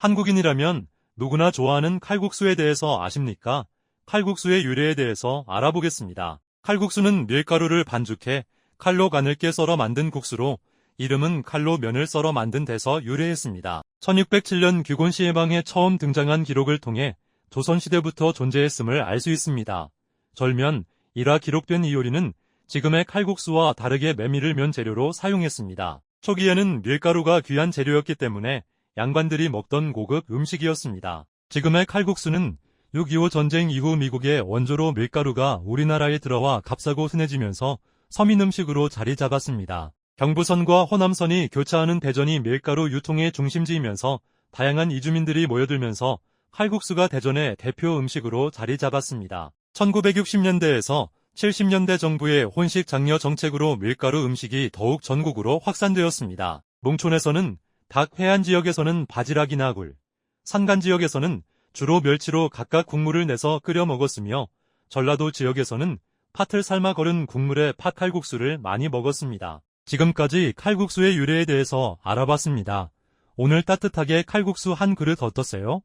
한국인이라면 누구나 좋아하는 칼국수에 대해서 아십니까? 칼국수의 유래에 대해서 알아보겠습니다. 칼국수는 밀가루를 반죽해 칼로 가늘게 썰어 만든 국수로 이름은 칼로 면을 썰어 만든 데서 유래했습니다. 1607년 규곤시 해방에 처음 등장한 기록을 통해 조선시대부터 존재했음을 알 수 있습니다. 절면, 이라 기록된 이 요리는 지금의 칼국수와 다르게 메밀을 면 재료로 사용했습니다. 초기에는 밀가루가 귀한 재료였기 때문에 양반들이 먹던 고급 음식이었습니다. 지금의 칼국수는 6.25 전쟁 이후 미국의 원조로 밀가루가 우리나라에 들어와 값싸고 흔해지면서 서민 음식으로 자리 잡았습니다. 경부선과 호남선이 교차하는 대전이 밀가루 유통의 중심지이면서 다양한 이주민들이 모여들면서 칼국수가 대전의 대표 음식으로 자리 잡았습니다. 1960년대에서 70년대 정부의 혼식 장려 정책으로 밀가루 음식이 더욱 전국으로 확산되었습니다. 농촌에서는 닭 해안 지역에서는 바지락이나 굴, 산간 지역에서는 주로 멸치로 각각 국물을 내서 끓여 먹었으며 전라도 지역에서는 팥을 삶아 거른 국물에 팥칼국수를 많이 먹었습니다. 지금까지 칼국수의 유래에 대해서 알아봤습니다. 오늘 따뜻하게 칼국수 한 그릇 어떠세요?